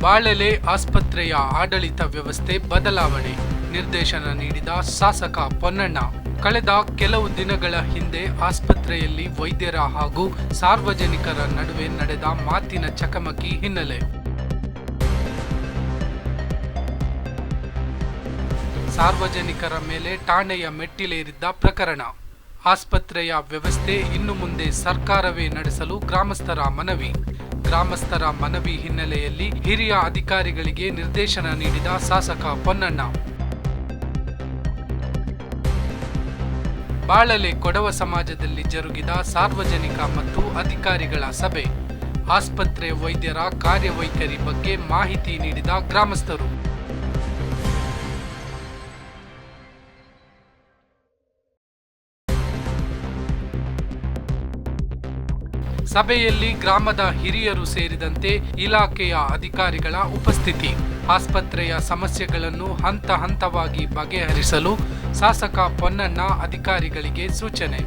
ಬಾಳೆಲೆ ಆಸ್ಪತ್ರೆಯ ಆಡಳಿತ ವ್ಯವಸ್ಥೆ ಬದಲಾವಣೆ ನಿರ್ದೇಶನ ನೀಡಿದ ಶಾಸಕ ಪೊನ್ನಣ್ಣ. ಕಳೆದ ಕೆಲವು ದಿನಗಳ ಹಿಂದೆ ಆಸ್ಪತ್ರೆಯಲ್ಲಿ ವೈದ್ಯರ ಹಾಗೂ ಸಾರ್ವಜನಿಕರ ನಡುವೆ ನಡೆದ ಮಾತಿನ ಚಕಮಕಿ ಹಿನ್ನೆಲೆ. ಸಾರ್ವಜನಿಕರ ಮೇಲೆ ಠಾಣೆಯ ಮೆಟ್ಟಿಲೇರಿದ್ದ ಪ್ರಕರಣ. ಆಸ್ಪತ್ರೆಯ ವ್ಯವಸ್ಥೆ ಇನ್ನು ಮುಂದೆ ಸರ್ಕಾರವೇ ನಡೆಸಲು ಗ್ರಾಮಸ್ಥರ ಮನವಿ. ಗ್ರಾಮಸ್ಥರ ಮನವಿ ಹಿನ್ನೆಲೆಯಲ್ಲಿ ಹಿರಿಯ ಅಧಿಕಾರಿಗಳಿಗೆ ನಿರ್ದೇಶನ ನೀಡಿದ ಶಾಸಕ ಪೊನ್ನಣ್ಣ. ಬಾಳಲೆ ಕೊಡವ ಸಮಾಜದಲ್ಲಿ ಜರುಗಿದ ಸಾರ್ವಜನಿಕ ಮತ್ತು ಅಧಿಕಾರಿಗಳ ಸಭೆ. ಆಸ್ಪತ್ರೆ ವೈದ್ಯರ ಕಾರ್ಯವೈಖರಿ ಬಗ್ಗೆ ಮಾಹಿತಿ ನೀಡಿದ ಗ್ರಾಮಸ್ಥರು. ಸಭೆಯಲ್ಲಿ ಗ್ರಾಮದ ಹಿರಿಯರು ಸೇರಿದಂತೆ ಇಲಾಖೆಯ ಅಧಿಕಾರಿಗಳ ಉಪಸ್ಥಿತಿ. ಆಸ್ಪತ್ರೆಯ ಸಮಸ್ಯೆಗಳನ್ನು ಹಂತ ಹಂತವಾಗಿ ಬಗೆಹರಿಸಲು ಶಾಸಕ ಪೊನ್ನಣ್ಣ ಅಧಿಕಾರಿಗಳಿಗೆ ಸೂಚನೆ.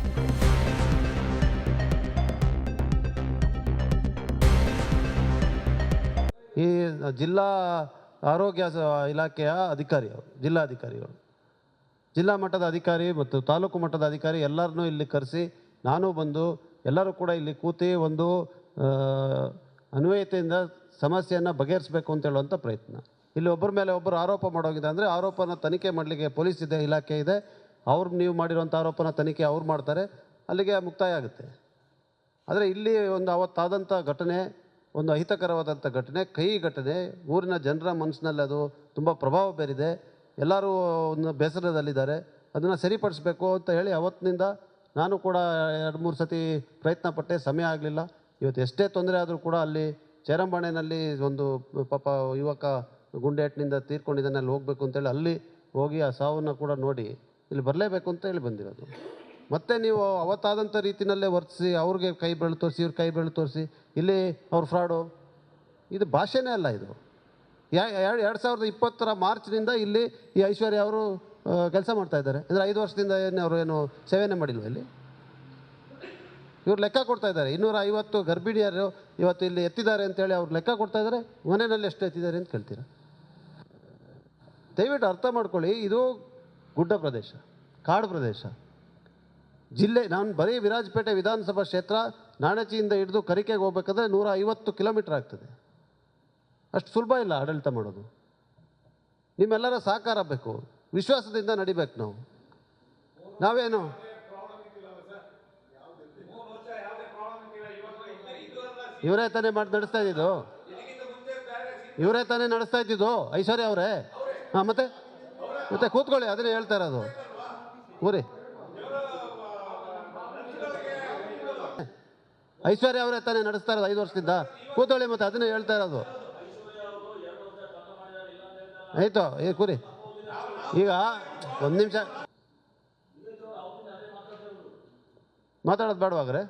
ಈ ಜಿಲ್ಲಾ ಆರೋಗ್ಯ ಇಲಾಖೆಯ ಅಧಿಕಾರಿ ಜಿಲ್ಲಾಧಿಕಾರಿಗಳು ಜಿಲ್ಲಾ ಮಟ್ಟದ ಅಧಿಕಾರಿ ಮತ್ತು ತಾಲೂಕು ಮಟ್ಟದ ಅಧಿಕಾರಿ ಎಲ್ಲರನ್ನೂ ಇಲ್ಲಿ ಕರೆಸಿ, ನಾನು ಬಂದು ಎಲ್ಲರೂ ಕೂಡ ಇಲ್ಲಿ ಕೂತಿ ಒಂದು ಅನ್ವಯತೆಯಿಂದ ಸಮಸ್ಯೆಯನ್ನು ಬಗೆಹರಿಸಬೇಕು ಅಂತ ಹೇಳುವಂಥ ಪ್ರಯತ್ನ. ಇಲ್ಲಿ ಒಬ್ಬರ ಮೇಲೆ ಒಬ್ಬರು ಆರೋಪ ಮಾಡೋಗಿದೆ ಅಂದರೆ ಆರೋಪನ ತನಿಖೆ ಮಾಡಲಿಕ್ಕೆ ಪೊಲೀಸ್ ಇದೆ, ಇಲಾಖೆ ಇದೆ. ಅವ್ರು ನೀವು ಮಾಡಿರುವಂಥ ಆರೋಪನ ತನಿಖೆ ಅವ್ರು ಮಾಡ್ತಾರೆ. ಅಲ್ಲಿಗೆ ಮುಕ್ತಾಯ ಆಗುತ್ತೆ. ಆದರೆ ಇಲ್ಲಿ ಒಂದು ಅವತ್ತಾದಂಥ ಘಟನೆ, ಒಂದು ಅಹಿತಕರವಾದಂಥ ಘಟನೆ ಕೈ ಘಟನೆ. ಊರಿನ ಜನರ ಮನಸ್ಸಿನಲ್ಲಿ ಅದು ತುಂಬ ಪ್ರಭಾವ ಬೀರಿದೆ. ಎಲ್ಲರೂ ಒಂದು ಬೇಸರದಲ್ಲಿದ್ದಾರೆ. ಅದನ್ನು ಸರಿಪಡಿಸಬೇಕು ಅಂತ ಹೇಳಿ ಅವತ್ತಿನಿಂದ ನಾನು ಕೂಡ ಎರಡು ಮೂರು ಸತಿ ಪ್ರಯತ್ನ ಪಟ್ಟೆ, ಸಮಯ ಆಗಲಿಲ್ಲ. ಇವತ್ತು ಎಷ್ಟೇ ತೊಂದರೆ ಆದರೂ ಕೂಡ ಅಲ್ಲಿ ಚೇರಂಬಾಣೆನಲ್ಲಿ ಒಂದು ಪಾಪ ಯುವಕ ಗುಂಡೇಟ್ನಿಂದ ತೀರ್ಕೊಂಡಿದ್ದಾನೆ, ಅಲ್ಲಿ ಹೋಗಬೇಕು ಅಂತೇಳಿ ಅಲ್ಲಿ ಹೋಗಿ ಆ ಸಾವನ್ನು ಕೂಡ ನೋಡಿ ಇಲ್ಲಿ ಬರಲೇಬೇಕು ಅಂತ ಹೇಳಿ ಬಂದಿರೋದು. ಮತ್ತೆ ನೀವು ಅವತ್ತಾದಂಥ ರೀತಿಯಲ್ಲೇ ವರ್ತಿಸಿ, ಅವ್ರಿಗೆ ಕೈ ಬೆರಳು ತೋರಿಸಿ, ಇವ್ರ ಕೈ ಬೆರಳು ತೋರಿಸಿ, ಇಲ್ಲಿ ಅವ್ರ ಫ್ರಾಡು. ಇದು ಭಾಷೆನೇ ಅಲ್ಲ ಇದು. ಎರಡು ಎರಡು ಸಾವಿರದ ಇಪ್ಪತ್ತರ ಮಾರ್ಚ್ನಿಂದ ಇಲ್ಲಿ ಈ ಐಶ್ವರ್ಯ ಅವರು ಕೆಲಸ ಮಾಡ್ತಾ ಇದ್ದಾರೆ. ಅಂದರೆ ಐದು ವರ್ಷದಿಂದ ಏನು ಅವರು ಏನು ಸೇವೆನೇ ಮಾಡಿಲ್ವ ಇಲ್ಲಿ? ಇವ್ರು ಲೆಕ್ಕ ಕೊಡ್ತಾ ಇದ್ದಾರೆ. ಇನ್ನೂರ ಐವತ್ತು ಗರ್ಭಿಣಿಯರು ಇವತ್ತು ಇಲ್ಲಿ ಎತ್ತಿದ್ದಾರೆ ಅಂತೇಳಿ ಅವ್ರು ಲೆಕ್ಕ ಕೊಡ್ತಾ ಇದ್ದಾರೆ. ಮನೆಯಲ್ಲಿ ಎಷ್ಟು ಎತ್ತಿದ್ದಾರೆ ಅಂತ ಕೇಳ್ತೀರಾ? ದಯವಿಟ್ಟು ಅರ್ಥ ಮಾಡ್ಕೊಳ್ಳಿ. ಇದು ಗುಡ್ಡ ಪ್ರದೇಶ, ಕಾಡು ಪ್ರದೇಶ. ಜಿಲ್ಲೆ, ನಾನು ಬರೀ ವಿರಾಜಪೇಟೆ ವಿಧಾನಸಭಾ ಕ್ಷೇತ್ರ ನಾಣಚಿಯಿಂದ ಹಿಡಿದು ಕರಿಕೆಗೆ ಹೋಗ್ಬೇಕಾದ್ರೆ ನೂರ ಐವತ್ತು ಕಿಲೋಮೀಟರ್ ಆಗ್ತದೆ. ಅಷ್ಟು ಸುಲಭ ಇಲ್ಲ ಆಡಳಿತ ಮಾಡೋದು. ನಿಮ್ಮೆಲ್ಲರ ಸಹಕಾರ ಬೇಕು. ವಿಶ್ವಾಸದಿಂದ ನಡಿಬೇಕು ನಾವು. ನಾವೇನು? ಇವರೇ ತಾನೇ ಮಾಡಿ, ನಡೆಸ್ತಾ ಇದ್ದಿದ್ದು? ಇವರೇ ತಾನೇ ನಡೆಸ್ತಾ ಇದ್ದಿದ್ದು? ಐಶ್ವರ್ಯ ಅವರೇ? ಹಾಂ, ಮತ್ತೆ? ಮತ್ತೆ ಕೂತ್ಕೊಳ್ಳಿ, ಅದನ್ನೇ ಹೇಳ್ತಾ ಇರೋದು. ಊರಿ ಐಶ್ವರ್ಯ ಅವರೇ ತಾನೇ ನಡೆಸ್ತಾ ಇರೋದು ಐದು ವರ್ಷದಿಂದ. ಕೂತ್ಕೊಳ್ಳಿ ಮತ್ತೆ ಅದನ್ನೇ ಹೇಳ್ತಾ ಇರೋದು. ಆಯ್ತು, ಏ, ಕೂರಿ. ಈಗ ಒಂದು ನಿಮಿಷ. ಮಾತಾಡೋದು ಬೇಡವಾಗ್ರೆ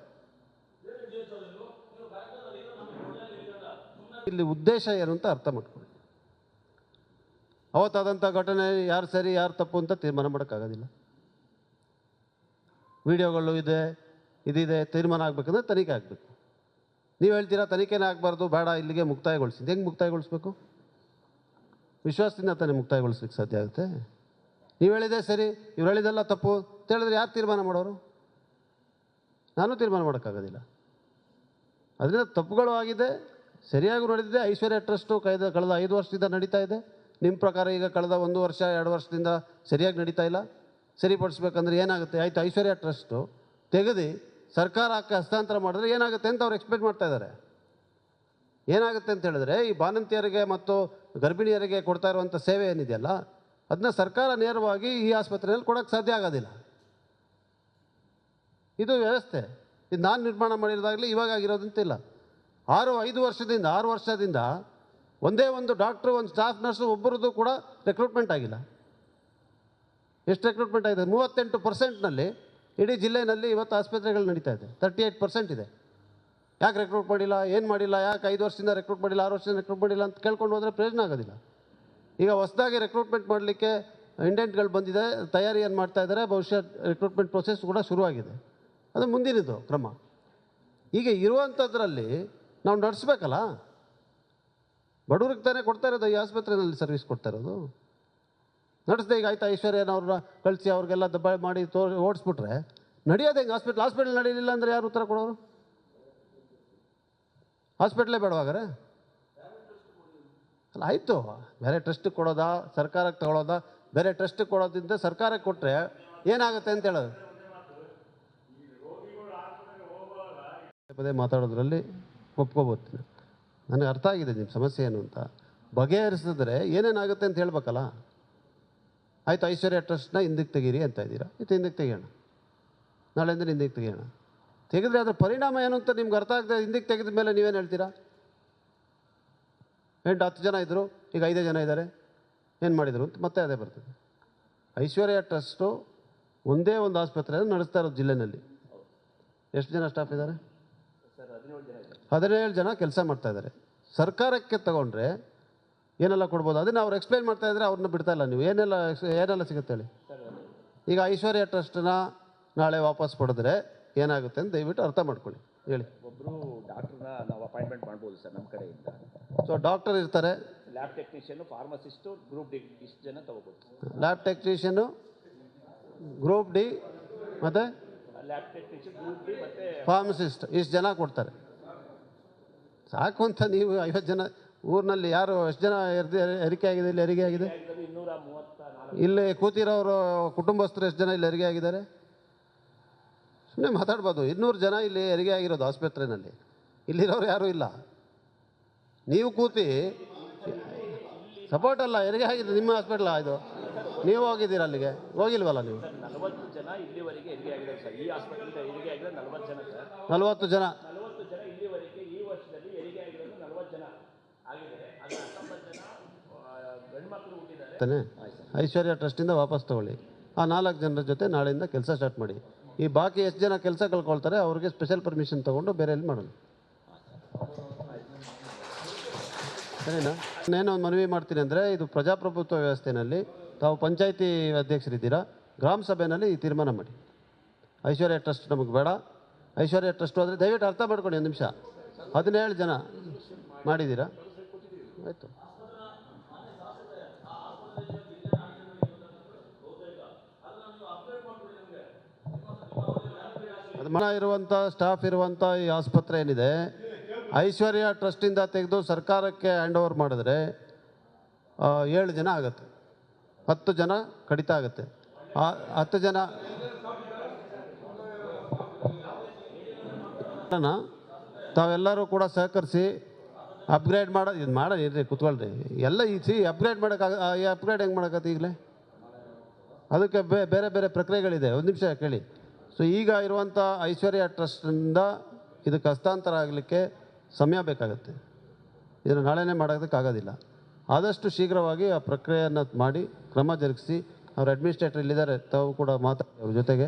ಇಲ್ಲಿ ಉದ್ದೇಶ ಏನು ಅಂತ ಅರ್ಥ ಮಾಡ್ಕೊಳ್ಳಿ. ಅವತ್ತಾದಂಥ ಘಟನೆ, ಯಾರು ಸರಿ, ಯಾರು ತಪ್ಪು ಅಂತ ತೀರ್ಮಾನ ಮಾಡೋಕ್ಕಾಗೋದಿಲ್ಲ. ವಿಡಿಯೋಗಳು ಇದೆ, ಇದಿದೆ, ತೀರ್ಮಾನ ಆಗಬೇಕಂದ್ರೆ ತನಿಖೆ ಆಗಬೇಕು. ನೀವು ಹೇಳ್ತೀರಾ ತನಿಖೆನೇ ಆಗಬಾರ್ದು, ಬೇಡ, ಇಲ್ಲಿಗೆ ಮುಕ್ತಾಯಗೊಳಿಸಿದ್ದು ಹೆಂಗೆ ಮುಕ್ತಾಯಗೊಳಿಸ್ಬೇಕು? ವಿಶ್ವಾಸದಿಂದ ತಾನೇ ಮುಕ್ತಾಯಗೊಳಿಸ್ಲಿಕ್ಕೆ ಸಾಧ್ಯ ಆಗುತ್ತೆ? ನೀವು ಹೇಳಿದೆ ಸರಿ, ಇವ್ರು ಹೇಳಿದೆಲ್ಲ ತಪ್ಪು. ಅಂತ ಹೇಳಿದ್ರೆ ಯಾರು ತೀರ್ಮಾನ ಮಾಡೋರು? ನಾನು ತೀರ್ಮಾನ ಮಾಡೋಕ್ಕಾಗೋದಿಲ್ಲ. ಅದರಿಂದ ತಪ್ಪುಗಳು ಆಗಿದೆ, ಸರಿಯಾಗಿ ನಡೆದಿದೆ. ಐಶ್ವರ್ಯ ಟ್ರಸ್ಟು ಕಳೆದ ಕಳೆದ ಐದು ವರ್ಷದಿಂದ ನಡೀತಾ ಇದೆ. ನಿಮ್ಮ ಪ್ರಕಾರ ಈಗ ಕಳೆದ ಒಂದು ವರ್ಷ, ಎರಡು ವರ್ಷದಿಂದ ಸರಿಯಾಗಿ ನಡೀತಾ ಇಲ್ಲ? ಸರಿಪಡಿಸ್ಬೇಕಂದ್ರೆ ಏನಾಗುತ್ತೆ? ಆಯಿತು, ಐಶ್ವರ್ಯ ಟ್ರಸ್ಟು ತೆಗೆದು ಹಾಕಿ ಹಸ್ತಾಂತರ ಮಾಡಿದ್ರೆ ಏನಾಗುತ್ತೆ ಅಂತ ಅವ್ರು ಎಕ್ಸ್ಪೆಕ್ಟ್ ಮಾಡ್ತಾ ಇದ್ದಾರೆ. ಏನಾಗುತ್ತೆ ಅಂತ ಹೇಳಿದ್ರೆ, ಈ ಬಾಣಂತಿಯರಿಗೆ ಮತ್ತು ಗರ್ಭಿಣಿಯರಿಗೆ ಕೊಡ್ತಾ ಇರುವಂಥ ಸೇವೆ ಏನಿದೆಯಲ್ಲ, ಅದನ್ನ ಸರ್ಕಾರ ನೇರವಾಗಿ ಈ ಆಸ್ಪತ್ರೆಯಲ್ಲಿ ಕೊಡೋಕ್ಕೆ ಸಾಧ್ಯ ಆಗೋದಿಲ್ಲ. ಇದು ವ್ಯವಸ್ಥೆ. ಇದು ನಾನು ನಿರ್ಮಾಣ ಮಾಡಿರೋದಾಗಲಿ ಇವಾಗ ಆಗಿರೋದಂತಿಲ್ಲ. ಆರು, ಐದು ವರ್ಷದಿಂದ, ಆರು ವರ್ಷದಿಂದ ಒಂದೇ ಒಂದು ಡಾಕ್ಟ್ರು, ಒಂದು ಸ್ಟಾಫ್ ನರ್ಸು ಒಬ್ಬರದ್ದು ಕೂಡ ರೆಕ್ರೂಟ್ಮೆಂಟ್ ಆಗಿಲ್ಲ. ಎಷ್ಟು ರೆಕ್ರೂಟ್ಮೆಂಟ್ ಆಗಿದೆ? ಮೂವತ್ತೆಂಟು ಪರ್ಸೆಂಟ್ನಲ್ಲಿ ಇಡೀ ಜಿಲ್ಲೆಯಲ್ಲಿ ಇವತ್ತು ಆಸ್ಪತ್ರೆಗಳು ನಡೀತಾ ಇದೆ. ತರ್ಟಿ ಏಯ್ಟ್ ಪರ್ಸೆಂಟ್ ಇದೆ. ಯಾಕೆ ರೆಕ್ರೂಟ್ ಮಾಡಿಲ್ಲ? ಏನು ಮಾಡಿಲ್ಲ? ಯಾಕೆ ಐದು ವರ್ಷದಿಂದ ರೆಕ್ರೂಟ್ ಮಾಡಿಲ್ಲ? ಆರು ವರ್ಷದಿಂದ ರೆಕ್ರೂಟ್ ಮಾಡಿಲ್ಲ ಅಂತ ಕೇಳ್ಕೊಂಡು ಹೋದರೆ ಪ್ರಯೋಜನ ಆಗೋದಿಲ್ಲ. ಈಗ ಹೊಸದಾಗಿ ರೆಕ್ರೂಟ್ಮೆಂಟ್ ಮಾಡಲಿಕ್ಕೆ ಇಂಡೆಂಟ್ಗಳು ಬಂದಿದೆ. ತಯಾರಿಯನ್ನು ಮಾಡ್ತಾ ಇದ್ದಾರೆ? ಬಹುಶಃ ರೆಕ್ರೂಟ್ಮೆಂಟ್ ಪ್ರೊಸೆಸ್ ಕೂಡ ಶುರುವಾಗಿದೆ. ಅದು ಮುಂದಿನದು ಕ್ರಮ. ಈಗ ಇರುವಂಥದ್ರಲ್ಲಿ ನಾವು ನಡೆಸ್ಬೇಕಲ್ಲ? ಬಡವ್ರಿಗೆ ತಾನೇ ಕೊಡ್ತಾ ಇರೋದು? ಈ ಆಸ್ಪತ್ರೆಯಲ್ಲಿ ಸರ್ವಿಸ್ ಕೊಡ್ತಾ ಇರೋದು? ನಡೆಸ್ದೆ ಈಗ ಆಯ್ತಾ? ಐಶ್ವರ್ಯನವ್ರನ್ನ ಕಳಿಸಿ ಅವ್ರಿಗೆಲ್ಲ ದಬ್ಬಾಳಿ ಮಾಡಿ ತೋ, ಓಡಿಸ್ಬಿಟ್ರೆ ನಡೆಯೋದು ಹೆಂಗೆ? ಹಾಸ್ಪಿಟ್ಲ್ ಹಾಸ್ಪಿಟ್ಲ್ ನಡೀಲಿಲ್ಲ ಅಂದರೆ ಯಾರು ಉತ್ತರ ಕೊಡೋರು? ಹಾಸ್ಪಿಟ್ಲೇ ಬೇಡವಾಗಾರೆ ಅಲ್ಲ, ಆಯಿತು. ಬೇರೆ ಟ್ರಸ್ಟಿಗೆ ಕೊಡೋದಾ? ಸರ್ಕಾರಕ್ಕೆ ತಗೊಳ್ಳೋದಾ ಬೇರೆ ಟ್ರಸ್ಟಿಗೆ ಕೊಡೋದಿಂದ ಸರ್ಕಾರಕ್ಕೆ ಕೊಟ್ಟರೆ ಏನಾಗುತ್ತೆ ಅಂತ ಹೇಳೋದು ಪದೇ ಮಾತಾಡೋದ್ರಲ್ಲಿ ಒಪ್ಕೋಬೋದು ನನಗೆ ಅರ್ಥ ಆಗಿದೆ ನಿಮ್ಮ ಸಮಸ್ಯೆ ಏನು ಅಂತ. ಬಗೆಹರಿಸಿದ್ರೆ ಏನೇನಾಗುತ್ತೆ ಅಂತ ಹೇಳ್ಬೇಕಲ್ಲ? ಆಯಿತು, ಐಶ್ವರ್ಯ ಟ್ರಸ್ಟ್ನ ಹಿಂದಕ್ಕೆ ತೆಗೀರಿ ಅಂತ ಇದ್ದೀರಾ? ಇದು ಹಿಂದಕ್ಕೆ ತೆಗಿಯೋಣ. ಅಂದರೆ ಹಿಂದಕ್ಕೆ ತೆಗಿಯೋಣ. ತೆಗೆದ್ರೆ ಅದರ ಪರಿಣಾಮ ಏನು ಅಂತ ನಿಮ್ಗೆ ಅರ್ಥ ಆಗ್ತದೆ ಹಿಂದಕ್ಕೆ ತೆಗೆದ ಮೇಲೆ ನೀವೇನು ಹೇಳ್ತೀರಾ? ಎಂಟು ಹತ್ತು ಜನ ಇದ್ದರು ಈಗ ಐದೇ ಜನ ಇದ್ದಾರೆ. ಏನು ಮಾಡಿದರು ಅಂತ ಮತ್ತೆ ಅದೇ ಬರ್ತದೆ. ಐಶ್ವರ್ಯ ಟ್ರಸ್ಟು ಒಂದೇ ಒಂದು ಆಸ್ಪತ್ರೆಯನ್ನು ನಡೆಸ್ತಾ ಇರೋದು ಜಿಲ್ಲೆನಲ್ಲಿ. ಎಷ್ಟು ಜನ ಸ್ಟಾಫ್ ಇದ್ದಾರೆ? ಹದಿನೇಳು ಜನ ಕೆಲಸ ಮಾಡ್ತಾ ಇದ್ದಾರೆ. ಸರ್ಕಾರಕ್ಕೆ ತಗೊಂಡ್ರೆ ಏನೆಲ್ಲ ಕೊಡ್ಬೋದು? ಅದನ್ನು ಅವ್ರು ಎಕ್ಸ್ಪ್ಲೈನ್ ಮಾಡ್ತಾ ಇದ್ರೆ ಅವ್ರನ್ನ ಬಿಡ್ತಾ ಇಲ್ಲ ನೀವು. ಏನೆಲ್ಲ ಏನೆಲ್ಲ ಸಿಗುತ್ತೆ ಹೇಳಿ? ಈಗ ಐಶ್ವರ್ಯ ಟ್ರಸ್ಟನ್ನ ನಾಳೆ ವಾಪಸ್ ಪಡೆದ್ರೆ ಏನಾಗುತ್ತೆ ಅಂತ ದಯವಿಟ್ಟು ಅರ್ಥ ಮಾಡ್ಕೊಳ್ಳಿ. ಹೇಳಿ. ಒಬ್ಬರು ಡಾಕ್ಟ್ರನ್ನ ನಾವು ಅಪಾಯಿಂಟ್ಮೆಂಟ್ ಮಾಡ್ಬೋದು ಸರ್ ನಮ್ಮ ಕಡೆಯಿಂದ. ಸೊ ಡಾಕ್ಟರ್ ಇರ್ತಾರೆ. Lab technician pharmacist group D ಇಷ್ಟು ಜನ ತಗೋಬೋದು. ಲ್ಯಾಬ್ ಟೆಕ್ನಿಷಿಯನು ಗ್ರೂಪ್ ಡಿ ಮತ್ತು ಲ್ಯಾಬ್ ಟೆಕ್ನಿಷಿಯನ್ ಗ್ರೂಪ್ ಡಿ ಮತ್ತು ಫಾರ್ಮಸಿಸ್ಟ್ ಇಷ್ಟು ಜನ ಕೊಡ್ತಾರೆ. ಸಾಕು ಅಂತ ನೀವು ಐವತ್ತು ಜನ ಊರಿನಲ್ಲಿ ಯಾರು ಎಷ್ಟು ಜನ ಎರ್ದಿ ಹೆರಿಕೆ ಆಗಿದೆ ಇಲ್ಲಿ ಹೆರಿಗೆ ಆಗಿದೆ? ಇಲ್ಲಿ ಕೂತಿರೋರು ಕುಟುಂಬಸ್ಥರು ಎಷ್ಟು ಜನ ಇಲ್ಲಿ ಹೆರಿಗೆ ಆಗಿದ್ದಾರೆ? ಸುಮ್ಮನೆ ಮಾತಾಡ್ಬೋದು. ಇನ್ನೂರು ಜನ ಇಲ್ಲಿ ಹೆರಿಗೆ ಆಗಿರೋದು ಆಸ್ಪತ್ರೆಯಲ್ಲಿ ಇಲ್ಲಿರೋರು ಯಾರೂ ಇಲ್ಲ. ನೀವು ಕೂತಿ ಸಪೋರ್ಟ್ ಅಲ್ಲ ಹೆರಿಗೆ ಆಗಿದೆ ನಿಮ್ಮ ಹಾಸ್ಪಿಟ್ಲ ಇದು? ನೀವು ಹೋಗಿದ್ದೀರ ಅಲ್ಲಿಗೆ? ಹೋಗಿಲ್ವಲ್ಲ ನೀವು? ನಲವತ್ತು ಜನ ಐಶ್ವರ್ಯ ಟ್ರಸ್ಟಿಂದ ವಾಪಸ್ ತಗೊಳ್ಳಿ. ಆ ನಾಲ್ಕು ಜನರ ಜೊತೆ ನಾಳೆಯಿಂದ ಕೆಲಸ ಸ್ಟಾರ್ಟ್ ಮಾಡಿ. ಈ ಬಾಕಿ ಎಷ್ಟು ಜನ ಕೆಲಸ ಕಳ್ಕೊಳ್ತಾರೆ, ಅವ್ರಿಗೆ ಸ್ಪೆಷಲ್ ಪರ್ಮಿಷನ್ ತೊಗೊಂಡು ಬೇರೆ ಎಲ್ಲಿ ಮಾಡೋಣ ಸರಿನಾ? ನಾನೇನು ಒಂದು ಮನವಿ ಮಾಡ್ತೀನಿ ಅಂದರೆ, ಇದು ಪ್ರಜಾಪ್ರಭುತ್ವ ವ್ಯವಸ್ಥೆಯಲ್ಲಿ ತಾವು ಪಂಚಾಯಿತಿ ಅಧ್ಯಕ್ಷರಿದ್ದೀರಾ, ಗ್ರಾಮ ಸಭೆಯಲ್ಲಿ ಈ ತೀರ್ಮಾನ ಮಾಡಿ. ಐಶ್ವರ್ಯ ಟ್ರಸ್ಟ್ ನಮಗೆ ಬೇಡ. ಐಶ್ವರ್ಯ ಟ್ರಸ್ಟ್ ಹೋದರೆ ದಯವಿಟ್ಟು ಅರ್ಥ ಮಾಡ್ಕೊಳ್ಳಿ ಒಂದು ನಿಮಿಷ. ಹದಿನೇಳು ಜನ ಮಾಡಿದ್ದೀರಾ? ಆಯಿತು. ಮನ ಇರುವಂಥ ಸ್ಟಾಫ್ ಇರುವಂಥ ಈ ಆಸ್ಪತ್ರೆ ಏನಿದೆ, ಐಶ್ವರ್ಯ ಟ್ರಸ್ಟಿಂದ ತೆಗೆದು ಸರ್ಕಾರಕ್ಕೆ ಹ್ಯಾಂಡ್ ಓವರ್ ಮಾಡಿದ್ರೆ ಏಳು ಜನ ಆಗುತ್ತೆ. ಹತ್ತು ಜನ ಕಡಿತ ಆಗುತ್ತೆ. ಹತ್ತು ಜನ ತಾವೆಲ್ಲರೂ ಕೂಡ ಸಹಕರಿಸಿ ಅಪ್ಗ್ರೇಡ್ ಮಾಡೋ, ಇದು ಮಾಡೋ ಇರ್ರಿ ಕುತ್ಕೊಳ್ರಿ. ಎಲ್ಲ ಈ ಸಿ ಅಪ್ಗ್ರೇಡ್ ಮಾಡೋಕ್ಕಾಗ ಅಪ್ಗ್ರೇಡ್ ಹೆಂಗೆ ಮಾಡೋಕ್ಕತ್ತೆ ಈಗಲೇ? ಅದಕ್ಕೆ ಬೇರೆ ಬೇರೆ ಪ್ರಕ್ರಿಯೆಗಳಿದೆ. ಒಂದು ನಿಮಿಷ ಕೇಳಿ. ಸೊ ಈಗ ಇರುವಂಥ ಐಶ್ವರ್ಯ ಟ್ರಸ್ಟಿಂದ ಇದಕ್ಕೆ ಹಸ್ತಾಂತರ ಆಗಲಿಕ್ಕೆ ಸಮಯ ಬೇಕಾಗುತ್ತೆ. ಇದನ್ನು ನಾಳೆನೇ ಮಾಡೋದಕ್ಕಾಗೋದಿಲ್ಲ ಆದಷ್ಟು ಶೀಘ್ರವಾಗಿ ಆ ಪ್ರಕ್ರಿಯೆಯನ್ನು ಮಾಡಿ ಕ್ರಮ ಜರುಗಿಸಿ ಅವ್ರ ಅಡ್ಮಿನಿಸ್ಟ್ರೇಟರ್ ಇಲ್ಲಿದ್ದಾರೆ, ತಾವು ಕೂಡ ಮಾತಾಡಿ ಅವ್ರ ಜೊತೆಗೆ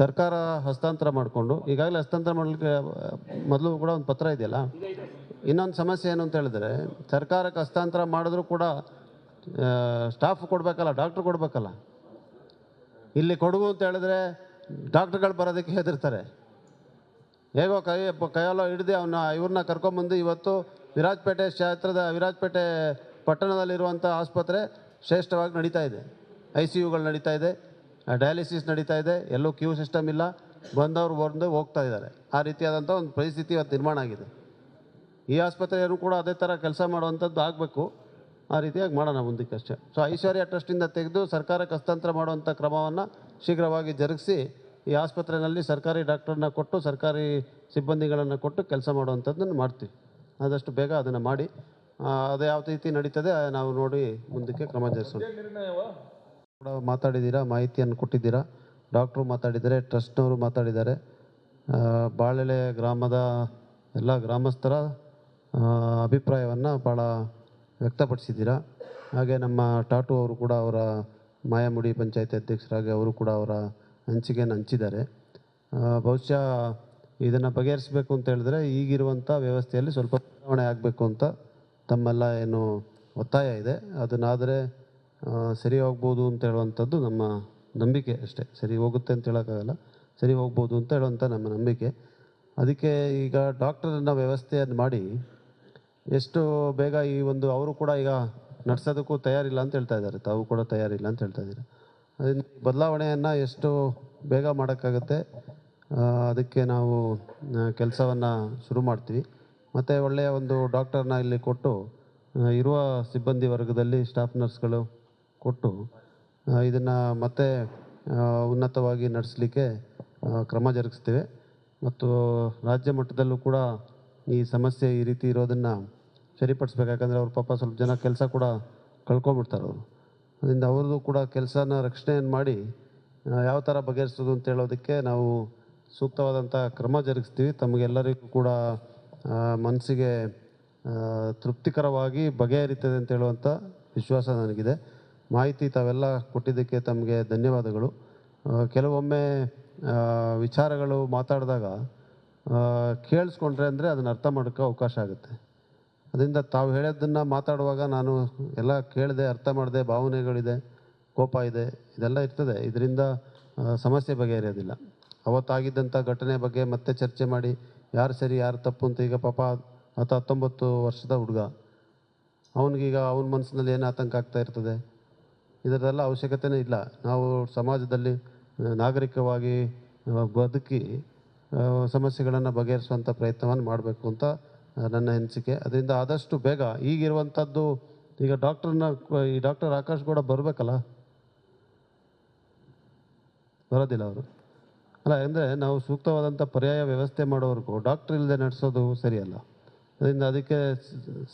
ಸರ್ಕಾರ ಹಸ್ತಾಂತರ ಮಾಡಿಕೊಂಡು, ಈಗಾಗಲೇ ಹಸ್ತಾಂತರ ಮಾಡಲಿಕ್ಕೆ ಮೊದಲು ಕೂಡ ಒಂದು ಪತ್ರ ಇದೆಯಲ್ಲ, ಇನ್ನೊಂದು ಸಮಸ್ಯೆ ಏನು ಅಂತ ಹೇಳಿದ್ರೆ, ಸರ್ಕಾರಕ್ಕೆ ಹಸ್ತಾಂತರ ಮಾಡಿದ್ರೂ ಕೂಡ ಸ್ಟಾಫ್ ಕೊಡಬೇಕಲ್ಲ ಡಾಕ್ಟ್ರು ಕೊಡಬೇಕಲ್ಲ. ಇಲ್ಲಿ ಕೊಡಗು ಅಂತ ಹೇಳಿದ್ರೆ ಡಾಕ್ಟ್ರುಗಳು ಬರೋದಕ್ಕೆ ಹೆದರ್ತಾರೆ. ಹೇಗೋ ಕೈ ಕೈಯಲ್ಲೋ ಹಿಡಿದು ಅವನ್ನ ಇವ್ರನ್ನ ಕರ್ಕೊಂಬಂದು ಇವತ್ತು ವಿರಾಜಪೇಟೆ ಕ್ಷೇತ್ರದ ವಿರಾಜಪೇಟೆ ಪಟ್ಟಣದಲ್ಲಿರುವಂಥ ಆಸ್ಪತ್ರೆ ಶ್ರೇಷ್ಠವಾಗಿ ನಡೀತಾ ಇದೆ. ಐ ಸಿ ಯುಗಳು ನಡೀತಾ ಇದೆ. ಡಯಾಲಿಸಿಸ್ ನಡೀತಾ ಇದೆ. ಎಲ್ಲೂ ಕ್ಯೂ ಸಿಸ್ಟಮ್ ಇಲ್ಲ. ಬಂದವರು ಬಂದು ಹೋಗ್ತಾ ಇದ್ದಾರೆ. ಆ ರೀತಿಯಾದಂಥ ಒಂದು ಪರಿಸ್ಥಿತಿ ಇವತ್ತು ನಿರ್ಮಾಣ ಆಗಿದೆ. ಈ ಆಸ್ಪತ್ರೆಯನ್ನು ಕೂಡ ಅದೇ ಥರ ಕೆಲಸ ಮಾಡುವಂಥದ್ದು ಆಗಬೇಕು. ಆ ರೀತಿಯಾಗಿ ಮಾಡೋಣ ಮುಂದಕ್ಕೆ ಅಷ್ಟೇ. ಸೊ ಐಶ್ವರ್ಯ ಟ್ರಸ್ಟಿಂದ ತೆಗೆದು ಸರ್ಕಾರಕ್ಕೆ ಹಸ್ತಾಂತರ ಮಾಡುವಂಥ ಕ್ರಮವನ್ನು ಶೀಘ್ರವಾಗಿ ಜರುಗಿಸಿ ಈ ಆಸ್ಪತ್ರೆಯಲ್ಲಿ ಸರ್ಕಾರಿ ಡಾಕ್ಟರ್ನ ಕೊಟ್ಟು ಸರ್ಕಾರಿ ಸಿಬ್ಬಂದಿಗಳನ್ನು ಕೊಟ್ಟು ಕೆಲಸ ಮಾಡುವಂಥದ್ದನ್ನು ಮಾಡ್ತೀವಿ. ಆದಷ್ಟು ಬೇಗ ಅದನ್ನು ಮಾಡಿ ಅದು ಯಾವ ರೀತಿ ನಡೀತದೆ ನಾವು ನೋಡಿ ಮುಂದಕ್ಕೆ ಕ್ರಮ ಜರುಗಿಸೋಣ. ಕೂಡ ಮಾತಾಡಿದ್ದೀರಾ ಮಾಹಿತಿಯನ್ನು ಕೊಟ್ಟಿದ್ದೀರಾ? ಡಾಕ್ಟ್ರು ಮಾತಾಡಿದ್ದಾರೆ ಟ್ರಸ್ಟ್ನವರು ಮಾತಾಡಿದ್ದಾರೆ. ಬಾಳೆಳೆ ಬಾಳೆಲೆ ಗ್ರಾಮದ ಎಲ್ಲ ಗ್ರಾಮಸ್ಥರ ಅಭಿಪ್ರಾಯವನ್ನು ಭಾಳ ವ್ಯಕ್ತಪಡಿಸಿದ್ದೀರಾ? ಹಾಗೆ ನಮ್ಮ ಟಾಟು ಅವರು ಕೂಡ ಅವರ ಮಾಯಾಮುಡಿ ಪಂಚಾಯತಿ ಅಧ್ಯಕ್ಷರಾಗಿ ಅವರು ಕೂಡ ಅವರ ಹಂಚಿಕೆಯನ್ನು ಹಂಚಿದ್ದಾರೆ. ಬಹುಶಃ ಇದನ್ನು ಬಗೆಹರಿಸಬೇಕು ಅಂತ ಹೇಳಿದ್ರೆ ಈಗಿರುವಂಥ ವ್ಯವಸ್ಥೆಯಲ್ಲಿ ಸ್ವಲ್ಪ ಬದಲಾವಣೆ ಆಗಬೇಕು ಅಂತ ತಮ್ಮೆಲ್ಲ ಏನು ಒತ್ತಾಯ ಇದೆ. ಅದನ್ನಾದರೆ ಸರಿ ಹೋಗ್ಬೋದು ಅಂತ ಹೇಳುವಂಥದ್ದು ನಮ್ಮ ನಂಬಿಕೆ ಅಷ್ಟೇ. ಸರಿ ಹೋಗುತ್ತೆ ಅಂತ ಹೇಳೋಕ್ಕಾಗಲ್ಲ. ಸರಿ ಹೋಗ್ಬೋದು ಅಂತ ಹೇಳುವಂಥ ನಮ್ಮ ನಂಬಿಕೆ. ಅದಕ್ಕೆ ಈಗ ಡಾಕ್ಟರನ್ನು ವ್ಯವಸ್ಥೆಯನ್ನು ಮಾಡಿ ಎಷ್ಟು ಬೇಗ ಈ ಒಂದು ಅವರು ಕೂಡ ಈಗ ನಡೆಸೋದಕ್ಕೂ ತಯಾರಿಲ್ಲ ಅಂತ ಹೇಳ್ತಾ ಇದ್ದಾರೆ. ತಾವು ಕೂಡ ತಯಾರಿಲ್ಲ ಅಂತ ಹೇಳ್ತಾ ಇದ್ದಾರೆ? ಅದರಿಂದ ಬದಲಾವಣೆಯನ್ನು ಎಷ್ಟು ಬೇಗ ಮಾಡೋಕ್ಕಾಗತ್ತೆ ಅದಕ್ಕೆ ನಾವು ಕೆಲಸವನ್ನು ಶುರು ಮಾಡ್ತೀವಿ. ಮತ್ತು ಒಳ್ಳೆಯ ಒಂದು ಡಾಕ್ಟರ್ನ ಇಲ್ಲಿ ಕೊಟ್ಟು ಇರುವ ಸಿಬ್ಬಂದಿ ವರ್ಗದಲ್ಲಿ ಸ್ಟಾಫ್ ನರ್ಸ್ಗಳು ಕೊಟ್ಟು ಇದನ್ನು ಮತ್ತೆ ಉನ್ನತವಾಗಿ ನಡೆಸಲಿಕ್ಕೆ ಕ್ರಮ ಜರುಗಿಸ್ತೇವೆ. ಮತ್ತು ರಾಜ್ಯ ಮಟ್ಟದಲ್ಲೂ ಕೂಡ ಈ ಸಮಸ್ಯೆ ಈ ರೀತಿ ಇರೋದನ್ನು ಸರಿಪಡಿಸ್ಬೇಕು. ಯಾಕಂದರೆ ಅವ್ರ ಪಾಪ ಸ್ವಲ್ಪ ಜನ ಕೆಲಸ ಕೂಡ ಕಳ್ಕೊಂಬಿಡ್ತಾರೆ ಅವರು. ಅದರಿಂದ ಅವ್ರದ್ದು ಕೂಡ ಕೆಲಸನ ರಕ್ಷಣೆಯನ್ನು ಮಾಡಿ ಯಾವ ಥರ ಬಗೆಹರಿಸೋದು ಅಂತ ಹೇಳೋದಕ್ಕೆ ನಾವು ಸೂಕ್ತವಾದಂಥ ಕ್ರಮ ಜರುಗಿಸ್ತೀವಿ. ತಮಗೆಲ್ಲರಿಗೂ ಕೂಡ ಮನಸ್ಸಿಗೆ ತೃಪ್ತಿಕರವಾಗಿ ಬಗೆಹರಿತದೆ ಅಂತ ಹೇಳುವಂಥ ವಿಶ್ವಾಸ ನನಗಿದೆ. ಮಾಹಿತಿ ತಾವೆಲ್ಲ ಕೊಟ್ಟಿದ್ದಕ್ಕೆ ತಮಗೆ ಧನ್ಯವಾದಗಳು. ಕೆಲವೊಮ್ಮೆ ವಿಚಾರಗಳು ಮಾತಾಡಿದಾಗ ಕೇಳಿಸ್ಕೊಂಡ್ರೆ ಅಂದರೆ ಅದನ್ನು ಅರ್ಥ ಮಾಡೋಕ್ಕೆ ಅವಕಾಶ ಆಗುತ್ತೆ. ಅದರಿಂದ ತಾವು ಹೇಳೋದನ್ನು ಮಾತಾಡುವಾಗ ನಾನು ಎಲ್ಲ ಕೇಳಿದೆ, ಅರ್ಥ ಮಾಡಿದೆ, ಭಾವನೆಗಳಿದೆ, ಕೋಪ ಇದೆ, ಇದೆಲ್ಲ ಇರ್ತದೆ. ಇದರಿಂದ ಸಮಸ್ಯೆ ಬಗೆಹರಿಯೋದಿಲ್ಲ. ಅವತ್ತಾಗಿದ್ದಂಥ ಘಟನೆ ಬಗ್ಗೆ ಮತ್ತೆ ಚರ್ಚೆ ಮಾಡಿ, ಯಾರು ಸರಿ, ಯಾರು ತಪ್ಪು ಅಂತ ಈಗ ಪಾಪ ಆತ ಹತ್ತೊಂಬತ್ತು ವರ್ಷದ ಹುಡುಗ. ಅವನಿಗೀಗ ಅವನ ಮನಸ್ಸಿನಲ್ಲಿ ಏನು ಆತಂಕ ಆಗ್ತಾ ಇರ್ತದೆ? ಇದರದೆಲ್ಲ ಅವಶ್ಯಕತೆನೇ ಇಲ್ಲ. ನಾವು ಸಮಾಜದಲ್ಲಿ ನಾಗರಿಕವಾಗಿ ಬದುಕಿ ಸಮಸ್ಯೆಗಳನ್ನು ಬಗೆಹರಿಸುವಂಥ ಪ್ರಯತ್ನವನ್ನು ಮಾಡಬೇಕು ಅಂತ ನನ್ನ ಅನಿಸಿಕೆ ಅದರಿಂದ ಆದಷ್ಟು ಬೇಗ ಈಗಿರುವಂಥದ್ದು, ಈಗ ಡಾಕ್ಟರ್ನ, ಈ ಡಾಕ್ಟರ್ ಆಕಾಶ್ ಕೂಡ ಬರಬೇಕಲ್ಲ? ಬರೋದಿಲ್ಲ ಅವರು. ಅಲ್ಲ, ಅಂದರೆ ನಾವು ಸೂಕ್ತವಾದಂಥ ಪರ್ಯಾಯ ವ್ಯವಸ್ಥೆ ಮಾಡೋವರೆಗೂ ಡಾಕ್ಟ್ರ್ ಇಲ್ಲದೆ ನಡೆಸೋದು ಸರಿಯಲ್ಲ. ಅದರಿಂದ ಅದಕ್ಕೆ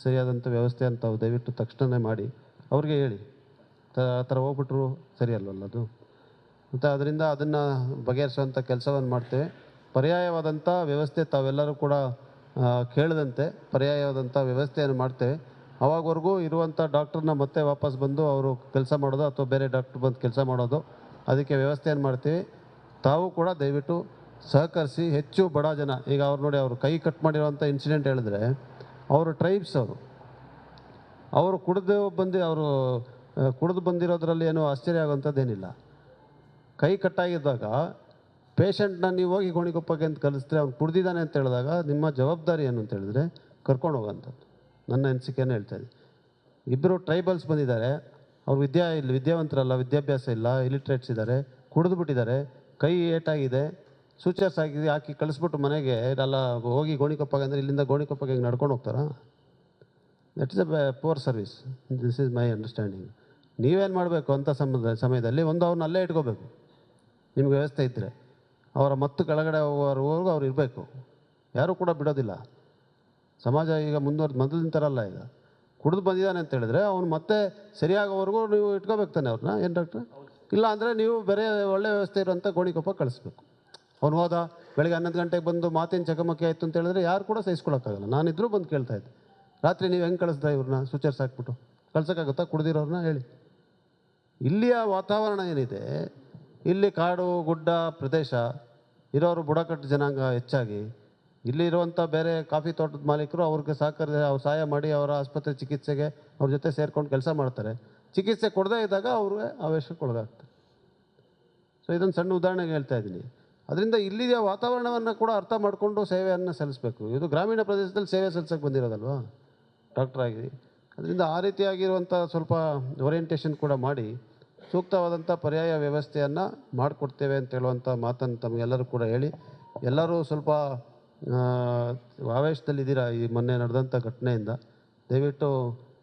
ಸರಿಯಾದಂಥ ವ್ಯವಸ್ಥೆ ಅಂತ ದಯವಿಟ್ಟು ತಕ್ಷಣವೇ ಮಾಡಿ. ಅವ್ರಿಗೆ ಹೇಳಿ. ಆ ಥರ ಹೋಗ್ಬಿಟ್ರು ಸರಿಯಲ್ವಲ್ಲ ಅದು? ಮತ್ತು ಅದರಿಂದ ಅದನ್ನು ಬಗೆಹರಿಸುವಂಥ ಕೆಲಸವನ್ನು ಮಾಡ್ತೇವೆ. ಪರ್ಯಾಯವಾದಂಥ ವ್ಯವಸ್ಥೆ ತಾವೆಲ್ಲರೂ ಕೂಡ ಕೇಳದಂತೆ ಪರ್ಯಾಯವಾದಂಥ ವ್ಯವಸ್ಥೆಯನ್ನು ಮಾಡ್ತೇವೆ. ಅವಾಗವರೆಗೂ ಇರುವಂಥ ಡಾಕ್ಟ್ರನ್ನ ಮತ್ತೆ ವಾಪಸ್ ಬಂದು ಅವರು ಕೆಲಸ ಮಾಡೋದು ಅಥವಾ ಬೇರೆ ಡಾಕ್ಟ್ರ್ ಬಂದು ಕೆಲಸ ಮಾಡೋದು ಅದಕ್ಕೆ ವ್ಯವಸ್ಥೆಯನ್ನು ಮಾಡ್ತೀವಿ. ತಾವು ಕೂಡ ದಯವಿಟ್ಟು ಸಹಕರಿಸಿ ಹೆಚ್ಚು ಬಡ ಜನ, ಈಗ ಅವ್ರು ನೋಡಿ ಅವರು ಕೈ ಕಟ್ ಮಾಡಿರೋವಂಥ ಇನ್ಸಿಡೆಂಟ್ ಹೇಳಿದ್ರೆ ಅವರು ಟ್ರೈಬ್ಸ್ ಅವರು. ಅವರು ಕುಡಿದು ಬಂದು, ಅವರು ಕುಡಿದು ಬಂದಿರೋದ್ರಲ್ಲಿ ಏನೂ ಆಶ್ಚರ್ಯ ಆಗುವಂಥದ್ದೇನಿಲ್ಲ. ಕೈ ಕಟ್ಟಾಗಿದ್ದಾಗ ಪೇಷಂಟ್ನ ನೀವು ಹೋಗಿ ಗೋಣಿಕೊಪ್ಪಕ್ಕೆ ಅಂತ ಕಲಿಸಿದ್ರೆ ಅವ್ನು ಕುಡ್ದಿದ್ದಾನೆ ಅಂತ ಹೇಳಿದಾಗ ನಿಮ್ಮ ಜವಾಬ್ದಾರಿ ಏನು ಅಂತ ಹೇಳಿದ್ರೆ ಕರ್ಕೊಂಡು ಹೋಗೋಂಥದ್ದು. ನನ್ನ ಅನಿಸಿಕೆಯನ್ನು ಹೇಳ್ತಾ ಇದ್ದೀನಿ. ಇಬ್ಬರು ಟ್ರೈಬಲ್ಸ್ ಬಂದಿದ್ದಾರೆ. ಅವ್ರು ವಿದ್ಯಾ ಇಲ್ಲಿ ವಿದ್ಯಾವಂತರಲ್ಲ, ವಿದ್ಯಾಭ್ಯಾಸ ಇಲ್ಲ ಇಲಿಟ್ರೇಟ್ಸ್ ಇದ್ದಾರೆ ಕುಡಿದು ಬಿಟ್ಟಿದ್ದಾರೆ ಕೈ ಏಟಾಗಿದೆ ಸೂಚರ್ಸ್ ಆಗಿದೆ ಹಾಕಿ ಕಳಿಸ್ಬಿಟ್ಟು ಮನೆಗೆ ಅಲ್ಲ ಹೋಗಿ ಗೋಣಿಕೊಪ್ಪಗೆ ಅಂದರೆ ಇಲ್ಲಿಂದ ಗೋಣಿಕೊಪ್ಪಗೆ ಹೆಂಗೆ ನಡ್ಕೊಂಡು ಹೋಗ್ತಾರಾ? That is a poor service this is my understanding ನೀವೇನು ಮಾಡಬೇಕು ಅಂತ ಸಮ, ಸಮಯದಲ್ಲಿ ಒಂದು ಅವ್ರನ್ನ ಅಲ್ಲೇ ಇಟ್ಕೋಬೇಕು. ನಿಮ್ಗೆ ವ್ಯವಸ್ಥೆ ಇದ್ದರೆ ಅವರ ಮತ್ತು ಕೆಳಗಡೆ ಹೋಗೋವರೆಗೂ ಅವ್ರು ಇರಬೇಕು. ಯಾರೂ ಕೂಡ ಬಿಡೋದಿಲ್ಲ. ಸಮಾಜ ಈಗ ಮುಂದುವರೆದು ಅಲ್ಲ ಈಗ. ಕುಡಿದು ಬಂದಿದ್ದಾನೆ ಅಂತ ಹೇಳಿದ್ರೆ ಅವ್ನು ಮತ್ತೆ ಸರಿಯಾಗೋವರೆಗೂ ನೀವು ಇಟ್ಕೋಬೇಕು ತಾನೆ ಅವ್ರನ್ನ? ಏನು ಡಾಕ್ಟ್ರೆ? ಇಲ್ಲ ಅಂದರೆ ನೀವು ಬೇರೆ ಒಳ್ಳೆ ವ್ಯವಸ್ಥೆ ಇರುವಂಥ ಗೋಣಿಕೊಪ್ಪ ಕಳಿಸ್ಬೇಕು. ಅವ್ನು ಹೋದ, ಬೆಳಗ್ಗೆ ಹನ್ನೊಂದು ಗಂಟೆಗೆ ಬಂದು ಮಾತಿನ ಚಕಮಕಿ ಆಯಿತು ಅಂತ ಹೇಳಿದ್ರೆ ಯಾರು ಕೂಡ ಸಹಿಸ್ಕೊಳ್ಳೋಕ್ಕಾಗಲ್ಲ ನಾನಿದ್ರೂ ಬಂದು ಕೇಳ್ತಾ ಇದ್ದೆ. ರಾತ್ರಿ ನೀವು ಹೆಂಗೆ ಕಳಿಸ್ದ ಇವ್ರನ್ನ? ಸೂಚರ್ಸ್ ಹಾಕ್ಬಿಟ್ಟು. ಕಳ್ಸೋಕ್ಕಾಗುತ್ತಾ? ಕುಡ್ದಿರೋರನ್ನ ಹೇಳಿ. ಇಲ್ಲಿಯ ವಾತಾವರಣ ಏನಿದೆ? ಇಲ್ಲಿ ಕಾಡು, ಗುಡ್ಡ, ಪ್ರದೇಶ ಇರೋರು ಬುಡಕಟ್ಟು ಜನಾಂಗ ಹೆಚ್ಚಾಗಿ, ಇಲ್ಲಿ ಇರುವಂಥ ಬೇರೆ ಕಾಫಿ ತೋಟದ ಮಾಲೀಕರು ಅವ್ರಿಗೆ ಸಹಕಾರ ಅವ್ರು ಸಹಾಯ ಮಾಡಿ ಅವರ ಆಸ್ಪತ್ರೆ ಚಿಕಿತ್ಸೆಗೆ ಅವ್ರ ಜೊತೆ ಸೇರ್ಕೊಂಡು ಕೆಲಸ ಮಾಡ್ತಾರೆ. ಚಿಕಿತ್ಸೆ ಕೊಡದೇ ಇದ್ದಾಗ ಅವ್ರಿಗೆ ಆವೇಶಕ್ಕೊಳಗಾಗ್ತಾರೆ ಸೊ ಇದೊಂದು ಸಣ್ಣ ಉದಾಹರಣೆಗೆ ಹೇಳ್ತಾ ಇದ್ದೀನಿ. ಅದರಿಂದ ಇಲ್ಲಿಯ ವಾತಾವರಣವನ್ನು ಕೂಡ ಅರ್ಥ ಮಾಡಿಕೊಂಡು ಸೇವೆಯನ್ನು ಸಲ್ಲಿಸಬೇಕು. ಇದು ಗ್ರಾಮೀಣ ಪ್ರದೇಶದಲ್ಲಿ ಸೇವೆ ಸಲ್ಲಿಸೋಕೆ ಬಂದಿರೋದಲ್ವಾ? ಡಾಕ್ಟ್ರಾಗಿ ಅದರಿಂದ ಆ ರೀತಿಯಾಗಿರುವಂಥ ಸ್ವಲ್ಪ ಓರಿಯೆಂಟೇಷನ್ ಕೂಡ ಮಾಡಿ ಸೂಕ್ತವಾದಂಥ ಪರ್ಯಾಯ ವ್ಯವಸ್ಥೆಯನ್ನು ಮಾಡಿಕೊಡ್ತೇವೆ ಅಂತ ಹೇಳುವಂಥ ಮಾತನ್ನು ತಮಗೆಲ್ಲರೂ ಕೂಡ ಹೇಳಿ, ಎಲ್ಲರೂ ಸ್ವಲ್ಪ ಆವೇಶದಲ್ಲಿದ್ದೀರಾ ಈ ಮೊನ್ನೆ ನಡೆದಂಥ ಘಟನೆಯಿಂದ? ದಯವಿಟ್ಟು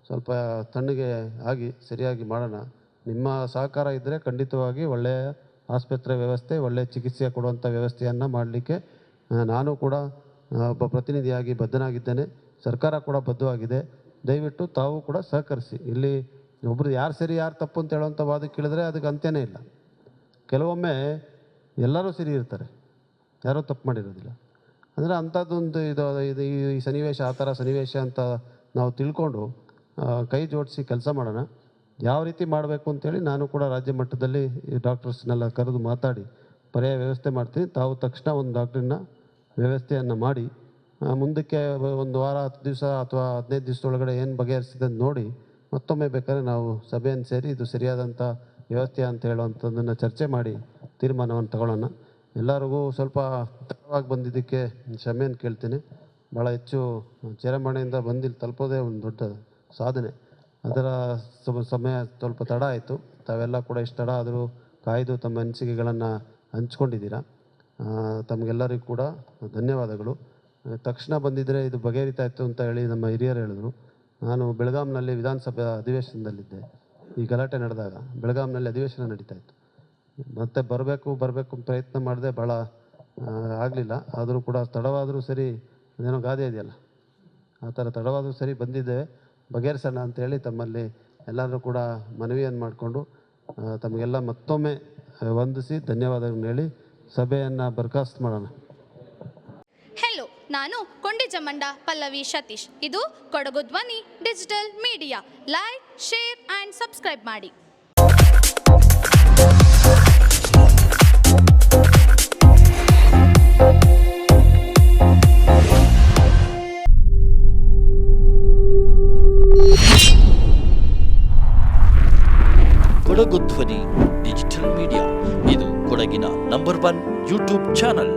ಸ್ವಲ್ಪ ತಣ್ಣಗೆ ಆಗಿ, ಸರಿಯಾಗಿ ಮಾಡೋಣ. ನಿಮ್ಮ ಸಹಕಾರ ಇದ್ದರೆ ಖಂಡಿತವಾಗಿ ಒಳ್ಳೆಯ ಆಸ್ಪತ್ರೆ ವ್ಯವಸ್ಥೆ, ಒಳ್ಳೆಯ ಚಿಕಿತ್ಸೆ ಕೊಡುವಂಥ ವ್ಯವಸ್ಥೆಯನ್ನು ಮಾಡಲಿಕ್ಕೆ ನಾನು ಕೂಡ ಒಬ್ಬ ಪ್ರತಿನಿಧಿಯಾಗಿ ಬದ್ಧನಾಗಿದ್ದೇನೆ. ಸರ್ಕಾರ ಕೂಡ ಬದ್ಧವಾಗಿದೆ. ದಯವಿಟ್ಟು ತಾವು ಕೂಡ ಸಹಕರಿಸಿ. ಇಲ್ಲಿ ಒಬ್ಬರು ಯಾರು ಸರಿ, ಯಾರು ತಪ್ಪು ಅಂತ ಹೇಳುವಂಥ ವಾದ ಕೇಳಿದ್ರೆ ಅದಕ್ಕೆ ಅಂತ್ಯನೇ ಇಲ್ಲ. ಕೆಲವೊಮ್ಮೆ ಎಲ್ಲರೂ ಸರಿ ಇರ್ತಾರೆ. ಯಾರೂ ತಪ್ಪು ಮಾಡಿರೋದಿಲ್ಲ. ಅಂದರೆ ಅಂಥದ್ದೊಂದು ಇದು ಇದು ಈ ಸನ್ನಿವೇಶ, ಆ ಥರ ಸನ್ನಿವೇಶ ಅಂತ ನಾವು ತಿಳ್ಕೊಂಡು ಕೈ ಜೋಡಿಸಿ ಕೆಲಸ ಮಾಡೋಣ. ಯಾವ ರೀತಿ ಮಾಡಬೇಕು ಅಂತೇಳಿ ನಾನು ಕೂಡ ರಾಜ್ಯ ಮಟ್ಟದಲ್ಲಿ ಡಾಕ್ಟರ್ಸ್ನೆಲ್ಲ ಕರೆದು ಮಾತಾಡಿ ಪರ್ಯಾಯ ವ್ಯವಸ್ಥೆ ಮಾಡ್ತೀನಿ. ತಾವು ತಕ್ಷಣ ಒಂದು ಡಾಕ್ಟ್ರನ್ನ ವ್ಯವಸ್ಥೆಯನ್ನು ಮಾಡಿ ಮುಂದಕ್ಕೆ ಒಂದು ವಾರ, ಹತ್ತು ದಿವಸ ಅಥವಾ ಹದಿನೈದು ದಿವಸದೊಳಗಡೆ ಏನು ಬಗೆಹರಿಸಿದೆ ನೋಡಿ ಮತ್ತೊಮ್ಮೆ ಬೇಕಾದ್ರೆ ನಾವು ಸಭೆಯನ್ನು ಸೇರಿ ಇದು ಸರಿಯಾದಂಥ ವ್ಯವಸ್ಥೆ ಅಂತ ಹೇಳುವಂಥದ್ದನ್ನು ಚರ್ಚೆ ಮಾಡಿ ತೀರ್ಮಾನವನ್ನು ತಗೊಳ್ಳೋಣ. ಎಲ್ಲರಿಗೂ ಸ್ವಲ್ಪ ತಡವಾಗಿ ಬಂದಿದ್ದಕ್ಕೆ ಕ್ಷಮೆಯನ್ನು ಕೇಳ್ತೀನಿ. ಭಾಳ ಹೆಚ್ಚು ಚೇರಮಣೆಯಿಂದ ಬಂದಿಲ್ಲಿ ತಲುಪೋದೇ ಒಂದು ದೊಡ್ಡ ಸಾಧನೆ. ಅದರ ಸಮಯ ಸ್ವಲ್ಪ ತಡ ಆಯಿತು. ತಾವೆಲ್ಲ ಕೂಡ ಇಷ್ಟು ತಡ ಆದರೂ ಕಾಯ್ದು ತಮ್ಮ ಅನಿಸಿಕೆಗಳನ್ನು ಹಂಚ್ಕೊಂಡಿದ್ದೀರಾ? ತಮಗೆಲ್ಲರಿಗೂ ಕೂಡ ಧನ್ಯವಾದಗಳು. ತಕ್ಷಣ ಬಂದಿದ್ದರೆ ಇದು ಬಗೆಹರಿತಾಯಿತ್ತು ಅಂತ ಹೇಳಿ ನಮ್ಮ ಹಿರಿಯರು ಹೇಳಿದ್ರು. ನಾನು ಬೆಳಗಾಂನಲ್ಲಿ ವಿಧಾನಸಭೆ ಅಧಿವೇಶನದಲ್ಲಿದ್ದೆ. ಈ ಗಲಾಟೆ ನಡೆದಾಗ ಬೆಳಗಾಂನಲ್ಲಿ ಅಧಿವೇಶನ ನಡೀತಾ ಇತ್ತು. ಮತ್ತೆ ಬರಬೇಕು ಬರಬೇಕು ಪ್ರಯತ್ನ ಮಾಡಿದೆ. ಭಾಳ ಆಗಲಿಲ್ಲ. ಆದರೂ ಕೂಡ ತಡವಾದರೂ ಸರಿ ಅದೇನೋ ಗಾದೆ ಇದೆಯಲ್ಲ. ಆ ಥರ ತಡವಾದರೂ ಸರಿ ಬಂದಿದ್ದೇವೆ. ಬಗೆಹರಿಸೋಣ ಅಂತೇಳಿ ತಮ್ಮಲ್ಲಿ ಎಲ್ಲರೂ ಕೂಡ ಮನವಿಯನ್ನು ಮಾಡಿಕೊಂಡು ತಮಗೆಲ್ಲ ಮತ್ತೊಮ್ಮೆ ವಂದಿಸಿ ಧನ್ಯವಾದಗಳನ್ನ ಹೇಳಿ ಸಭೆಯನ್ನು ಬರ್ಖಾಸ್ತು ಮಾಡೋಣ. ನಾನು ಕೊಂಡಿಜಮಂಡ ಪಲ್ಲವಿ ಸತೀಶ್. ಇದು Kodagu Dhwani digital media. Like share and subscribe ಮಾಡಿ. Kodagu Dhwani digital media. ಇದು ಕೊಡಗಿನ ನಂಬರ್ ಒನ್ ಯೂಟ್ಯೂಬ್ ಚಾನಲ್.